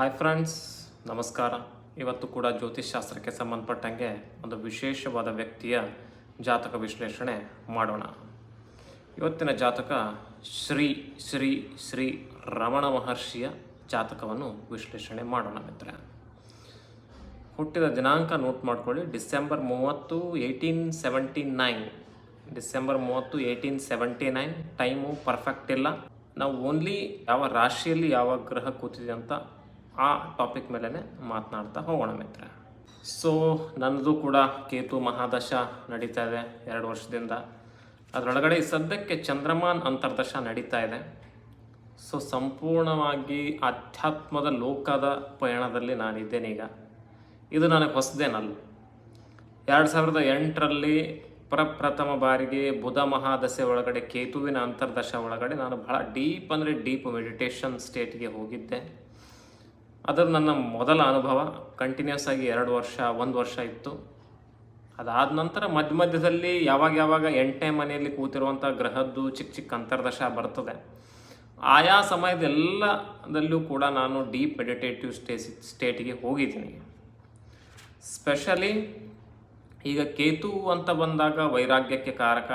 Hi friends ನಮಸ್ಕಾರ. ಇವತ್ತು ಕೂಡ ಜ್ಯೋತಿಷ್ಶಾಸ್ತ್ರಕ್ಕೆ ಸಂಬಂಧಪಟ್ಟಂಗೆ ಒಂದು ವಿಶೇಷವಾದ ವ್ಯಕ್ತಿಯ ಜಾತಕ ವಿಶ್ಲೇಷಣೆ ಮಾಡೋಣ. ಇವತ್ತಿನ ಜಾತಕ ಶ್ರೀ ಶ್ರೀ ಶ್ರೀ ರಮಣ ಮಹರ್ಷಿಯ ಜಾತಕವನ್ನು ವಿಶ್ಲೇಷಣೆ ಮಾಡೋಣ ಮಿತ್ರ ಹುಟ್ಟಿದ ದಿನಾಂಕ ನೋಟ್ ಮಾಡ್ಕೊಳ್ಳಿ. ಡಿಸೆಂಬರ್ ಮೂವತ್ತು, ಏಯ್ಟೀನ್ ಸೆವೆಂಟಿ ನೈನ್. ಡಿಸೆಂಬರ್ ಮೂವತ್ತು, eighteen seventy nine. Time perfect ಇಲ್ಲ. ನಾವು ಓನ್ಲಿ ಯಾವ ರಾಶಿಯಲ್ಲಿ ಯಾವ ಗ್ರಹ ಕೂತಿದೆ ಅಂತ ಆ ಟಾಪಿಕ್ ಮೇಲೇ ಮಾತನಾಡ್ತಾ ಹೋಗೋಣ ಮಿತ್ರ ಸೊ ನನ್ನದು ಕೂಡ ಕೇತು ಮಹಾದಶ ನಡೀತಾ ಇದೆ ಎರಡು ವರ್ಷದಿಂದ. ಅದರೊಳಗಡೆ ಸದ್ಯಕ್ಕೆ ಚಂದ್ರಮಾನ್ ಅಂತರ್ದಶ ನಡೀತಾ ಇದೆ. ಸೊ ಸಂಪೂರ್ಣವಾಗಿ ಆಧ್ಯಾತ್ಮದ ಲೋಕದ ಪಯಣದಲ್ಲಿ ನಾನಿದ್ದೇನೆ ಈಗ ಇದು ನನಗೆ ಹೊಸದೇನಲ್ಲ. ಎರಡು ಸಾವಿರದ ಎಂಟರಲ್ಲಿ ಪ್ರಪ್ರಥಮ ಬಾರಿಗೆ ಬುಧ ಮಹಾದಶೆ ಒಳಗಡೆ ಕೇತುವಿನ ಅಂತರ್ದಶ ಒಳಗಡೆ ನಾನು ಬಹಳ ಡೀಪ್ ಅಂದರೆ ಡೀಪ್ ಮೆಡಿಟೇಷನ್ ಸ್ಟೇಟ್ಗೆ ಹೋಗಿದ್ದೆ. ಅದು ನನ್ನ ಮೊದಲ ಅನುಭವ. ಕಂಟಿನ್ಯೂಸ್ ಆಗಿ ಎರಡು ವರ್ಷ, ಒಂದು ವರ್ಷ ಇತ್ತು. ಅದಾದ ನಂತರ ಮಧ್ಯ ಮಧ್ಯದಲ್ಲಿ ಯಾವಾಗ ಯಾವಾಗ ಎಂಟನೇ ಮನೆಯಲ್ಲಿ ಕೂತಿರುವಂಥ ಗ್ರಹದ್ದು ಚಿಕ್ಕ ಚಿಕ್ಕ ಅಂತರ್ದಶ ಬರ್ತದೆ. ಆಯಾ ಸಮಯದೆಲ್ಲದಲ್ಲೂ ಕೂಡ ನಾನು ಡೀಪ್ ಮೆಡಿಟೇಟಿವ್ ಸ್ಟೇ ಸ್ಟೇಟಿಗೆ ಹೋಗಿದ್ದೀನಿ. ಸ್ಪೆಷಲಿ ಈಗ ಕೇತು ಅಂತ ಬಂದಾಗ ವೈರಾಗ್ಯಕ್ಕೆ ಕಾರಕ.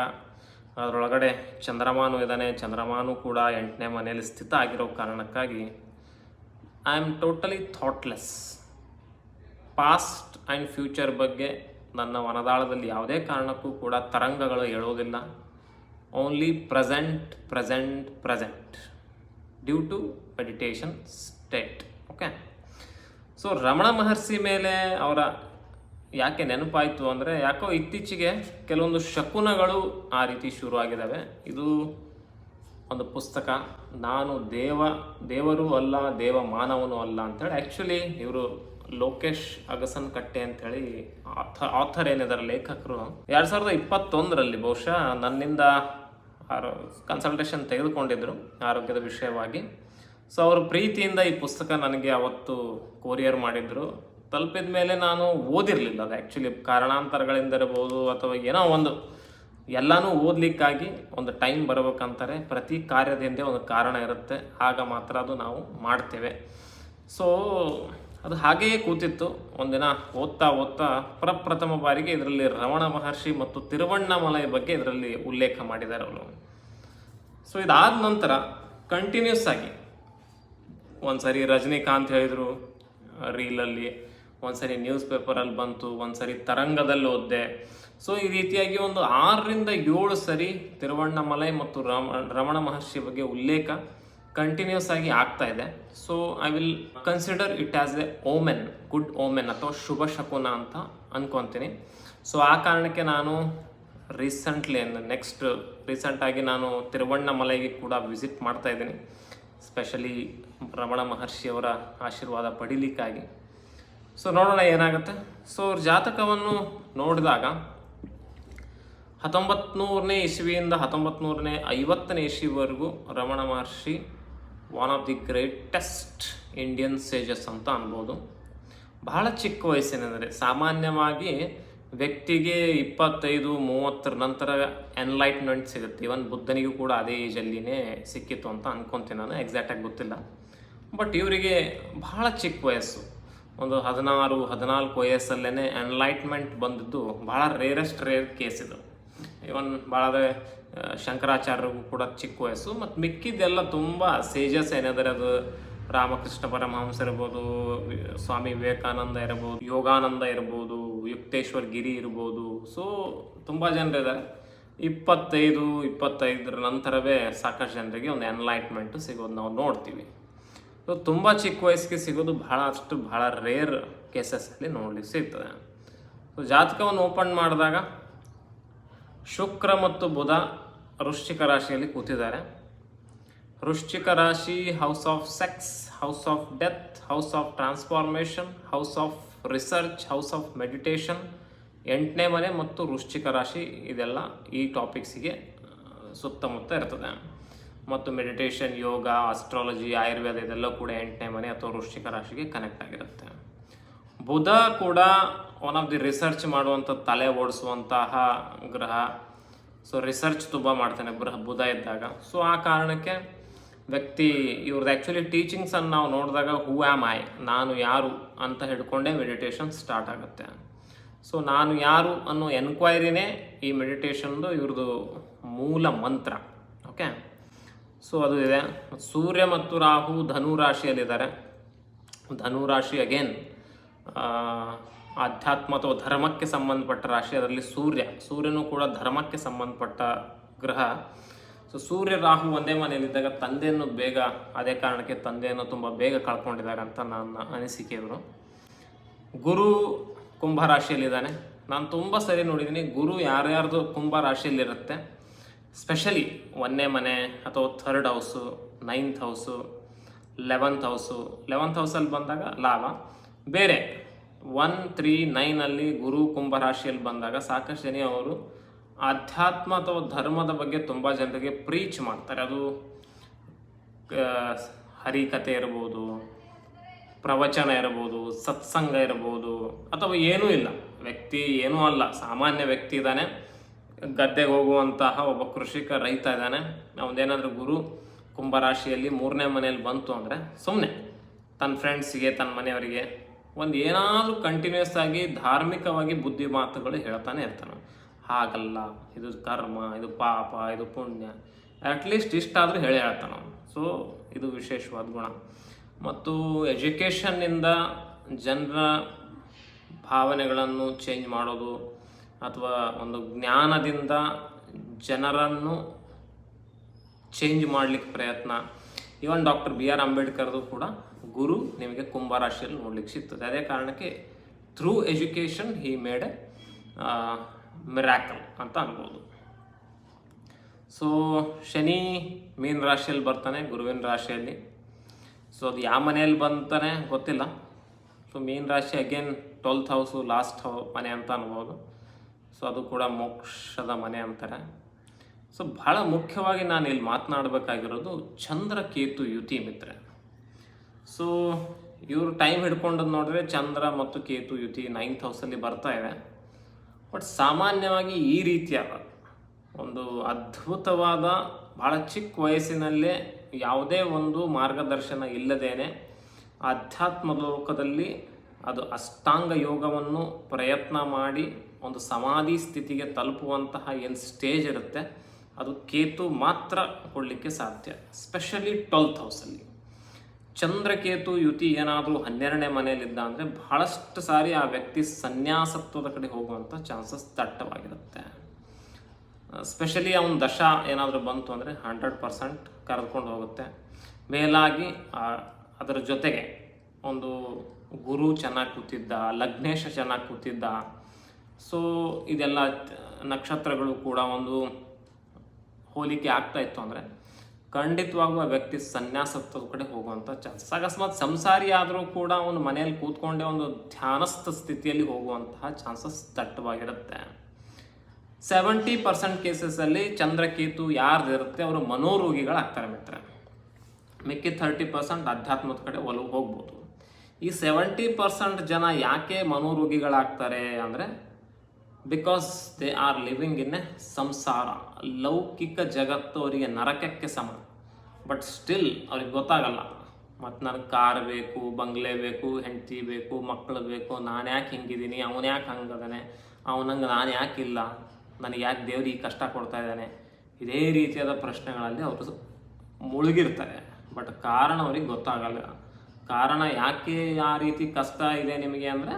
ಅದರೊಳಗಡೆ ಚಂದ್ರಮಾನು ಇದ್ದಾನೆ. ಚಂದ್ರಮಾನು ಕೂಡ ಎಂಟನೇ ಮನೆಯಲ್ಲಿ ಸ್ಥಿತ ಆಗಿರೋ ಕಾರಣಕ್ಕಾಗಿ I am totally thoughtless past and future ಬಗ್ಗೆ ನನ್ನ ಮನದಾಳದಲ್ಲಿ ಯಾವುದೇ ಕಾರಣಕ್ಕೂ ಕೂಡ ತರಂಗಗಳು ಹೇಳೋದಿಲ್ಲ. Only present present present due to meditation state okay so Ramana Maharshi ಮೇಲೆ ಅವರ ಯಾಕೆ ನೆನಪಾಯಿತು ಅಂದರೆ ಯಾಕೋ ಇತ್ತೀಚೆಗೆ ಕೆಲವೊಂದು ಶಕುನಗಳು ಆ ರೀತಿ ಶುರು ಆಗಿದ್ದಾವೆ ಇದು ಒಂದು ಪುಸ್ತಕ, ನಾನು ದೇವ, ದೇವರೂ ಅಲ್ಲ ದೇವ ಮಾನವನೂ ಅಲ್ಲ ಅಂತೇಳಿ ಆ್ಯಕ್ಚುಲಿ ಇವರು ಲೋಕೇಶ್ ಅಗಸನ್ ಕಟ್ಟೆ ಅಂತೇಳಿ ಆಥ, ಆಥರ್ ಏನಿದ್ದಾರೆ ಲೇಖಕರು. ಎರಡು ಸಾವಿರದ ಇಪ್ಪತ್ತೊಂದರಲ್ಲಿ ಬಹುಶಃ ನನ್ನಿಂದ ಕನ್ಸಲ್ಟೇಷನ್ ತೆಗೆದುಕೊಂಡಿದ್ದರು ಆರೋಗ್ಯದ ವಿಷಯವಾಗಿ. ಸೊ ಅವರು ಪ್ರೀತಿಯಿಂದ ಈ ಪುಸ್ತಕ ನನಗೆ ಅವತ್ತು ಕೊರಿಯರ್ ಮಾಡಿದ್ರು. ತಲುಪಿದ ಮೇಲೆ ನಾನು ಓದಿರಲಿಲ್ಲ ಅದು ಆ್ಯಕ್ಚುಲಿ ಕಾರಣಾಂತರಗಳಿಂದ ಇರ್ಬೋದು ಅಥವಾ ಏನೋ ಒಂದು ಎಲ್ಲನೂ ಓದಲಿಕ್ಕಾಗಿ ಒಂದು ಟೈಮ್ ಬರಬೇಕಂತಾರೆ. ಪ್ರತಿ ಕಾರ್ಯದಿಂದ ಒಂದು ಕಾರಣ ಇರುತ್ತೆ. ಆಗ ಮಾತ್ರ ಅದು ನಾವು ಮಾಡ್ತೇವೆ. ಸೊ ಅದು ಹಾಗೆಯೇ ಕೂತಿತ್ತು. ಒಂದಿನ ಓದ್ತಾ ಓದ್ತಾ ಪ್ರಪ್ರಥಮ ಬಾರಿಗೆ ಇದರಲ್ಲಿ ರಮಣ ಮಹರ್ಷಿ ಮತ್ತು ತಿರುವಣ್ಣಮಲೈ ಬಗ್ಗೆ ಇದರಲ್ಲಿ ಉಲ್ಲೇಖ ಮಾಡಿದ್ದಾರೆ ಅವರು. ಸೊ ಇದಾದ ನಂತರ ಕಂಟಿನ್ಯೂಸ್ ಆಗಿ ಒಂದ್ಸರಿ ರಜನಿಕಾಂತ್ ಹೇಳಿದರು ರೀಲಲ್ಲಿ ಒಂದ್ಸರಿ ನ್ಯೂಸ್ ಪೇಪರಲ್ಲಿ ಬಂತು, ಒಂದ್ಸರಿ ತರಂಗದಲ್ಲಿ ಓದಿದೆ. ಸೊ ಈ ರೀತಿಯಾಗಿ ಒಂದು ಆರರಿಂದ ಏಳು ಸರಿ ತಿರುವಣ್ಣಮಲೈ ಮತ್ತು ರಮ, ರಮಣ ಮಹರ್ಷಿ ಬಗ್ಗೆ ಉಲ್ಲೇಖ ಕಂಟಿನ್ಯೂಸ್ ಆಗಿ ಆಗ್ತಾ ಇದೆ. So I will consider it as a omen good omen ಅಥವಾ ಶುಭ ಶಕುನ ಅಂತ ಅನ್ಕೊತೀನಿ. ಸೊ ಆ ಕಾರಣಕ್ಕೆ ನಾನು ರೀಸೆಂಟ್ಲಿ ನೆಕ್ಸ್ಟ್ ರೀಸೆಂಟಾಗಿ ನಾನು ತಿರುವಣ್ಣಮಲೈಗೆ ಕೂಡ ವಿಸಿಟ್ ಮಾಡ್ತಾ ಇದ್ದೀನಿ. ಸ್ಪೆಷಲಿ ರಮಣ ಮಹರ್ಷಿಯವರ ಆಶೀರ್ವಾದ ಪಡಿಲಿಕ್ಕಾಗಿ. ಸೊ ನೋಡೋಣ ಏನಾಗುತ್ತೆ? ಸೊ ಅವ್ರ ಜಾತಕವನ್ನು ನೋಡಿದಾಗ ಹತ್ತೊಂಬತ್ನೂರನೇ ಇಸ್ವಿಯಿಂದ ಹತ್ತೊಂಬತ್ತು ನೂರನೇ ಐವತ್ತನೇ ಇಸ್ವಿವರೆಗೂ Ramana Maharshi one of the greatest Indian sages ಅಂತ ಅನ್ಬೋದು. ಬಹಳ ಚಿಕ್ಕ ವಯಸ್ಸಿನೆಂದರೆ ಸಾಮಾನ್ಯವಾಗಿ ವ್ಯಕ್ತಿಗೆ ಇಪ್ಪತ್ತೈದು, ಮೂವತ್ತರ ನಂತರ ಎನ್ಲೈಟ್ಮೆಂಟ್ ಸಿಗುತ್ತೆ. ಇವನ್ ಬುದ್ಧನಿಗೂ ಕೂಡ ಅದೇ ಏಜಲ್ಲಿನೇ ಸಿಕ್ಕಿತ್ತು ಅಂತ ಅನ್ಕೊಂತೀನಿ ನಾನು ಎಕ್ಸಾಕ್ಟಾಗಿ ಗೊತ್ತಿಲ್ಲ. ಬಟ್ ಇವರಿಗೆ ಬಹಳ ಚಿಕ್ಕ ವಯಸ್ಸು. ಒಂದು ಹದಿನಾರು, ಹದಿನಾಲ್ಕು ವಯಸ್ಸಲ್ಲೇ ಎನ್ಲೈಟ್ಮೆಂಟ್ ಬಂದಿದ್ದು ಭಾಳ ರೇರೆಸ್ಟ್ ರೇರ್ ಕೇಸ್ ಇದು. ಇವನ್ ಭಾಳ ಶಂಕರಾಚಾರ್ಯರಿಗೂ ಕೂಡ ಚಿಕ್ಕ ವಯಸ್ಸು, ಮತ್ತು ಮಿಕ್ಕಿದ್ದೆಲ್ಲ ತುಂಬ ಸೇಜಸ್ ಏನಾದರೆ ಅದು, ರಾಮಕೃಷ್ಣ ಪರಮಹಂಸ ಇರ್ಬೋದು ಸ್ವಾಮಿ ವಿವೇಕಾನಂದ ಇರ್ಬೋದು, ಯೋಗಾನಂದ ಇರ್ಬೋದು ಯುಕ್ತೇಶ್ವರ್ ಗಿರಿ ಇರ್ಬೋದು. ಸೊ ತುಂಬ ಜನರಿದ್ದಾರೆ ಇಪ್ಪತ್ತೈದು, ಇಪ್ಪತ್ತೈದರ ನಂತರವೇ ಸಾಕಷ್ಟು ಜನರಿಗೆ ಒಂದು ಎನ್ಲೈಟ್ಮೆಂಟು ಸಿಗೋದು ನಾವು ನೋಡ್ತೀವಿ. ಸೊ ತುಂಬ ಚಿಕ್ಕ ವಯಸ್ಸಿಗೆ ಸಿಗೋದು ಭಾಳ ಅಷ್ಟು ಬಹಳ ರೇರ್ ಕೇಸಸ್ಸಲ್ಲಿ ನೋಡಲಿಕ್ಕೆ ಸಿಗ್ತದೆ. ಸೊ ಜಾತಕವನ್ನು ಓಪನ್ ಮಾಡಿದಾಗ ಶುಕ್ರ ಮತ್ತು ಬುಧ ವೃಶ್ಚಿಕ ರಾಶಿಯಲ್ಲಿ ಕೂತಿದ್ದಾರೆ. ವೃಶ್ಚಿಕ ರಾಶಿ house of sex house of death house of transformation house of research house of meditation ಎಂಟನೇ ಮನೆ ಮತ್ತು ವೃಶ್ಚಿಕ ರಾಶಿ ಇದೆಲ್ಲ ಈ ಟಾಪಿಕ್ಸಿಗೆ ಸುತ್ತಮುತ್ತ ಇರ್ತದೆ. ಮತ್ತು ಮೆಡಿಟೇಷನ್ ಯೋಗ ಅಸ್ಟ್ರಾಲಜಿ ಆಯುರ್ವೇದ ಇದೆಲ್ಲ ಕೂಡ ಎಂಟನೇ ಮನೆ ಅಥವಾ ವೃಶ್ಚಿಕ ರಾಶಿಗೆ ಕನೆಕ್ಟ್ ಆಗಿರುತ್ತೆ. ಬುಧ ಕೂಡ ಒನ್ ಆಫ್ ದಿ ರಿಸರ್ಚ್ ಮಾಡುವಂಥ, ತಲೆ ಓಡಿಸುವಂತಹ ಗ್ರಹ. ಸೊ ರಿಸರ್ಚ್ ತುಂಬ ಮಾಡ್ತಾನೆ ಬೃಹ ಬುಧ ಇದ್ದಾಗ. ಸೊ ಆ ಕಾರಣಕ್ಕೆ ವ್ಯಕ್ತಿ ಇವ್ರದ್ದು ಆ್ಯಕ್ಚುಲಿ ಟೀಚಿಂಗ್ಸನ್ನು ನಾವು ನೋಡಿದಾಗ ಹೂ ಆಮ್ ಐ ನಾನು ಯಾರು? ಅಂತ ಹಿಡ್ಕೊಂಡೇ ಮೆಡಿಟೇಷನ್ ಸ್ಟಾರ್ಟ್ ಆಗುತ್ತೆ. ಸೊ ನಾನು ಯಾರು ಅನ್ನೋ ಎನ್ಕ್ವೈರಿನೇ ಈ ಮೆಡಿಟೇಷನ್ದು ಇವ್ರದ್ದು ಮೂಲ ಮಂತ್ರ. ಓಕೆ ಸೊ ಅದು ಇದೆ. ಸೂರ್ಯ ಮತ್ತು ರಾಹು ಧನು ರಾಶಿಯಲ್ಲಿದ್ದಾರೆ. ಧನು ರಾಶಿ ಅಗೇನ್ ಆಧ್ಯಾತ್ಮ ಅಥವಾ ಧರ್ಮಕ್ಕೆ ಸಂಬಂಧಪಟ್ಟ ರಾಶಿ, ಅದರಲ್ಲಿ ಸೂರ್ಯ. ಸೂರ್ಯನು ಕೂಡ ಧರ್ಮಕ್ಕೆ ಸಂಬಂಧಪಟ್ಟ ಗ್ರಹ. ಸೊ ಸೂರ್ಯ, ರಾಹು ಒಂದೇ ಮನೆಯಲ್ಲಿದ್ದಾಗ ತಂದೆಯನ್ನು ಬೇಗ, ಅದೇ ಕಾರಣಕ್ಕೆ ತಂದೆಯನ್ನು ತುಂಬ ಬೇಗ ಕಳ್ಕೊಂಡಿದ್ದಾರೆ ಅಂತ ನನ್ನ ಅನಿಸಿಕೆ ಇವರು ಗುರು ಕುಂಭ ರಾಶಿಯಲ್ಲಿದ್ದಾನೆ. ನಾನು ತುಂಬ ಸರಿ ನೋಡಿದ್ದೀನಿ ಗುರು ಯಾರ್ಯಾರ್ದು ಕುಂಭ ರಾಶಿಯಲ್ಲಿರುತ್ತೆ ಸ್ಪೆಷಲಿ ಒಂದನೇ ಮನೆ ಅಥವಾ third house ninth house eleventh house eleventh ಹೌಸಲ್ಲಿ ಬಂದಾಗ ಲಾಭ. ಬೇರೆ ಒನ್ ತ್ರೀ ನೈನಲ್ಲಿ ಗುರು ಕುಂಭ ರಾಶಿಯಲ್ಲಿ ಬಂದಾಗ ಸಾಕಷ್ಟು ಜನ ಅವರು ಆಧ್ಯಾತ್ಮ ಅಥವಾ ಧರ್ಮದ ಬಗ್ಗೆ ತುಂಬ ಜನರಿಗೆ ಪ್ರೀಚ್ ಮಾಡ್ತಾರೆ. ಅದು ಹರಿಕತೆ ಇರ್ಬೋದು, ಪ್ರವಚನ ಇರ್ಬೋದು, ಸತ್ಸಂಗ ಇರ್ಬೋದು, ಅಥವಾ ಏನೂ ಇಲ್ಲ. ವ್ಯಕ್ತಿ ಏನೂ ಅಲ್ಲ. ಸಾಮಾನ್ಯ ವ್ಯಕ್ತಿ ಇದ್ದಾನೆ. ಗದ್ದೆಗೆ ಹೋಗುವಂತಹ ಒಬ್ಬ ಕೃಷಿಕ ರೈತ ಇದ್ದಾನೆ. ಅವನೇನಾದ್ರೂ ಗುರು ಕುಂಭರಾಶಿಯಲ್ಲಿ ಮೂರನೇ ಮನೆಯಲ್ಲಿ ಬಂತು ಅಂದರೆ ಸುಮ್ಮನೆ ತನ್ನ ಫ್ರೆಂಡ್ಸಿಗೆ ತನ್ನ ಮನೆಯವರಿಗೆ ಒಂದು ಏನಾದರೂ ಕಂಟಿನ್ಯೂಸ್ ಆಗಿ ಧಾರ್ಮಿಕವಾಗಿ ಬುದ್ಧಿ ಮಾತುಗಳು ಹೇಳ್ತಾನೆ ಇರ್ತಾನೆ. ಹಾಗಲ್ಲ, ಇದು ಕರ್ಮ, ಇದು ಪಾಪ, ಇದು ಪುಣ್ಯ. ಅಟ್ಲೀಸ್ಟ್ ಇಷ್ಟಾದರೂ ಹೇಳಿ ಹೇಳ್ತಾನೆ ಸೊ ಇದು ವಿಶೇಷವಾದ ಗುಣ. ಮತ್ತು ಎಜುಕೇಷನ್ನಿಂದ ಜನರ ಭಾವನೆಗಳನ್ನು ಚೇಂಜ್ ಮಾಡೋದು ಅಥವಾ ಒಂದು ಜ್ಞಾನದಿಂದ ಜನರನ್ನು ಚೇಂಜ್ ಮಾಡಲಿಕ್ಕೆ ಪ್ರಯತ್ನ. ಈವನ್ ಡಾಕ್ಟರ್ ಬಿ ಆರ್ ಅಂಬೇಡ್ಕರ್ದು ಕೂಡ ಗುರು ನಿಮಗೆ ಕುಂಭರಾಶಿಯಲ್ಲಿ ನೋಡ್ಲಿಕ್ಕೆ ಸಿಗ್ತದೆ. ಅದೇ ಕಾರಣಕ್ಕೆ through education he made a miracle ಅಂತ ಅನ್ಬೋದು. ಸೊ ಶನಿ ಮೀನ್ ರಾಶಿಯಲ್ಲಿ ಬರ್ತಾನೆ, ಗುರುವಿನ ರಾಶಿಯಲ್ಲಿ. ಸೊ ಅದು ಯಾವ ಮನೆಯಲ್ಲಿ ಬಂತಾನೆ ಗೊತ್ತಿಲ್ಲ. ಸೊ ಮೀನ್ ರಾಶಿ again twelfth house last how ಮನೆ ಅಂತ ಅನ್ಬೋದು. ಸೊ ಅದು ಕೂಡ ಮೋಕ್ಷದ ಮನೆ ಅಂತಾರೆ. ಸೊ ಬಹಳ ಮುಖ್ಯವಾಗಿ ನಾನು ಇಲ್ಲಿ ಮಾತನಾಡಬೇಕಾಗಿರೋದು ಚಂದ್ರ ಕೇತು ಯುತಿ ಮಿತ್ರ. ಸೊ ಇವರು ಟೈಮ್ ಹಿಡ್ಕೊಂಡದ್ದು ನೋಡಿದ್ರೆ ಚಂದ್ರ ಮತ್ತು ಕೇತು ಯುತಿ ನೈನ್ತ್ ಹೌಸಲ್ಲಿ ಬರ್ತಾ ಇದೆ ಬಟ್ ಸಾಮಾನ್ಯವಾಗಿ ಈ ರೀತಿಯ ಒಂದು ಅದ್ಭುತವಾದ ಬಹಳ ಚಿಕ್ಕ ವಯಸ್ಸಿನಲ್ಲೇ ಯಾವುದೇ ಒಂದು ಮಾರ್ಗದರ್ಶನ ಇಲ್ಲದೇನೆ ಆಧ್ಯಾತ್ಮ ಲೋಕದಲ್ಲಿ ಅದು ಅಷ್ಟಾಂಗ ಯೋಗವನ್ನು ಪ್ರಯತ್ನ ಮಾಡಿ ಒಂದು ಸಮಾಧಿ ಸ್ಥಿತಿಗೆ ತಲುಪುವಂತಹ ಏನು ಸ್ಟೇಜ್ ಇರುತ್ತೆ, ಅದು ಕೇತು ಮಾತ್ರ ಕೊಡಲಿಕ್ಕೆ ಸಾಧ್ಯ. ಸ್ಪೆಷಲಿ ಟ್ವೆಲ್ತ್ ಹೌಸಲ್ಲಿ ಚಂದ್ರಕೇತು, ಯುತಿ ಏನಾದರೂ ಹನ್ನೆರಡನೇ ಮನೆಯಲ್ಲಿದ್ದ ಅಂದರೆ ಬಹಳಷ್ಟು ಸಾರಿ ಆ ವ್ಯಕ್ತಿ ಸನ್ಯಾಸತ್ವದ ಕಡೆ ಹೋಗುವಂಥ ಚಾನ್ಸಸ್ ದಟ್ಟವಾಗಿರುತ್ತೆ. ಸ್ಪೆಷಲಿ ಅವನ ದಶ ಏನಾದರೂ ಬಂತು ಅಂದರೆ ಹಂಡ್ರೆಡ್ ಪರ್ಸೆಂಟ್ ಕರೆದುಕೊಂಡು ಹೋಗುತ್ತೆ. ಮೇಲಾಗಿ ಅದರ ಜೊತೆಗೆ ಒಂದು ಗುರು ಚೆನ್ನಾಗಿ ಕೂತಿದ್ದ, ಲಗ್ನೇಶ ಚೆನ್ನಾಗಿ ಕೂತಿದ್ದ. ಸೊ ಇದೆಲ್ಲ ನಕ್ಷತ್ರಗಳು ಕೂಡ ಒಂದು ಹೋಲಿಕೆ ಆಗ್ತಾ ಇತ್ತು ಅಂದರೆ ಖಂಡಿತವಾಗುವ ವ್ಯಕ್ತಿ ಸನ್ಯಾಸತ್ವದ ಕಡೆ ಹೋಗುವಂಥ ಚಾನ್ಸಸ್ ಅಕಸ್ಮಾತ್ ಸಂಸಾರಿ ಆದರೂ ಕೂಡ ಅವನು ಮನೆಯಲ್ಲಿ ಕೂತ್ಕೊಂಡೇ ಒಂದು ಧ್ಯಾನಸ್ಥ ಸ್ಥಿತಿಯಲ್ಲಿ ಹೋಗುವಂತಹ ಚಾನ್ಸಸ್ ದಟ್ಟವಾಗಿರುತ್ತೆ. ಸೆವೆಂಟಿ ಪರ್ಸೆಂಟ್ ಕೇಸಸಲ್ಲಿ ಚಂದ್ರಕೇತು ಯಾರ್ದು ಇರುತ್ತೆ ಅವರು ಮನೋರೋಗಿಗಳಾಗ್ತಾರೆ ಮಿತ್ರ ಮಿಕ್ಕಿ ಥರ್ಟಿ ಪರ್ಸೆಂಟ್ ಅಧ್ಯಾತ್ಮದ ಕಡೆ ಒಲವು ಹೋಗ್ಬೋದು. ಈ ಸೆವೆಂಟಿ ಪರ್ಸೆಂಟ್ ಜನ ಯಾಕೆ ಮನೋರೋಗಿಗಳಾಗ್ತಾರೆ ಅಂದರೆ because they are living in a ಸಂಸಾರ ಲೌಕಿಕ ಜಗತ್ತು ಅವರಿಗೆ ನರಕಕ್ಕೆ ಸಮ. ಬಟ್ ಸ್ಟಿಲ್ ಅವ್ರಿಗೆ ಗೊತ್ತಾಗಲ್ಲ. ಮತ್ತು ನನಗೆ ಕಾರ್ ಬೇಕು, ಬಂಗ್ಲೆ ಬೇಕು, ಹೆಂಡತಿ ಬೇಕು ಮಕ್ಕಳು ಬೇಕು, ನಾನು ಯಾಕೆ ಹಿಂಗಿದ್ದೀನಿ ಅವನು ಯಾಕೆ ಹಂಗದಾನೆ ಅವನಂಗೆ ನಾನು ಯಾಕೆ ಇಲ್ಲ, ನನಗೆ ಯಾಕೆ ದೇವ್ರು ಈ ಕಷ್ಟ ಕೊಡ್ತಾ ಇದ್ದಾನೆ? ಇದೇ ರೀತಿಯಾದ ಪ್ರಶ್ನೆಗಳಲ್ಲಿ ಅವರು ಮುಳುಗಿರ್ತಾರೆ. ಬಟ್ ಕಾರಣ ಅವ್ರಿಗೆ ಗೊತ್ತಾಗಲ್ಲ. ಕಾರಣ ಯಾಕೆ ಆ ರೀತಿ ಕಷ್ಟ ಇದೆ ನಿಮಗೆ ಅಂದರೆ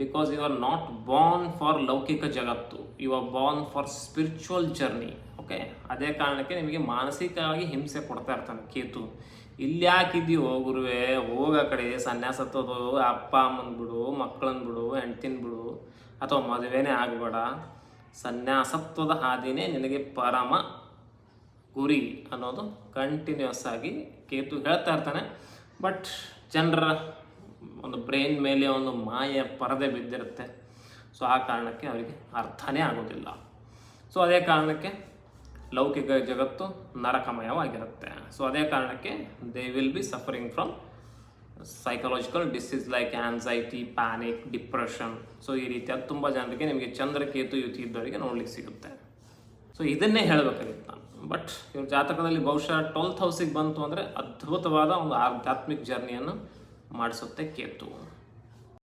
because you are not born for ಲೌಕಿಕ ಜಗತ್ತು you are born for spiritual journey okay ಅದೇ ಕಾರಣಕ್ಕೆ ನಿಮಗೆ ಮಾನಸಿಕವಾಗಿ ಹಿಂಸೆ ಕೊಡ್ತಾ ಇರ್ತಾನೆ ಕೇತು. ಇಲ್ಲಿ ಯಾಕಿದ್ಯೋ ಗುರುವೆ, ಹೋಗ ಕಡೆ ಸನ್ಯಾಸತ್ವದು ಅಪ್ಪ ಅಮ್ಮನ ಬಿಡು ಮಕ್ಕಳನ್ನ ಬಿಡು, ಹೆಂಡ್ತಿನ ಬಿಡು, ಅಥವಾ ಮದುವೆನೇ ಆಗಬೇಡ. ಸನ್ಯಾಸತ್ವದ ಹಾದಿನೇ ನಿನಗೆ ಪರಮ ಗುರಿ ಅನ್ನೋದು ಕಂಟಿನ್ಯೂಸ್ ಆಗಿ ಕೇತು ಹೇಳ್ತಾ ಇರ್ತಾನೆ. ಬಟ್ ಜನರ ಒಂದು ಬ್ರೈನ್ ಮೇಲೆ ಒಂದು ಮಾಯ, ಪರದೆ ಬಿದ್ದಿರುತ್ತೆ. ಸೊ ಆ ಕಾರಣಕ್ಕೆ ಅವರಿಗೆ ಅರ್ಥನೇ ಆಗೋದಿಲ್ಲ. ಸೊ ಅದೇ ಕಾರಣಕ್ಕೆ ಲೌಕಿಕ ಜಗತ್ತು ನರಕಮಯವಾಗಿರುತ್ತೆ. ಸೊ ಅದೇ ಕಾರಣಕ್ಕೆ they will be suffering from psychological disease like anxiety panic depression so ಈ ರೀತಿಯಾದ ತುಂಬ ಜನರಿಗೆ ನಿಮಗೆ ಚಂದ್ರಕೇತು ಯುತಿ ಇದ್ದವರಿಗೆ ನೋಡ್ಲಿಕ್ಕೆ ಸಿಗುತ್ತೆ. ಸೊ ಇದನ್ನೇ ಹೇಳಬೇಕಾಗಿತ್ತು ನಾನು. ಬಟ್ ಇವ್ರ ಜಾತಕದಲ್ಲಿ ಬಹುಶಃ ಟ್ವೆಲ್ತ್ ಹೌಸಿಗೆ ಬಂತು ಅಂದರೆ ಅದ್ಭುತವಾದ ಒಂದು ಆಧ್ಯಾತ್ಮಿಕ ಜರ್ನಿಯನ್ನು ಮಾಡಿಸುತ್ತೆ ಕೇತು.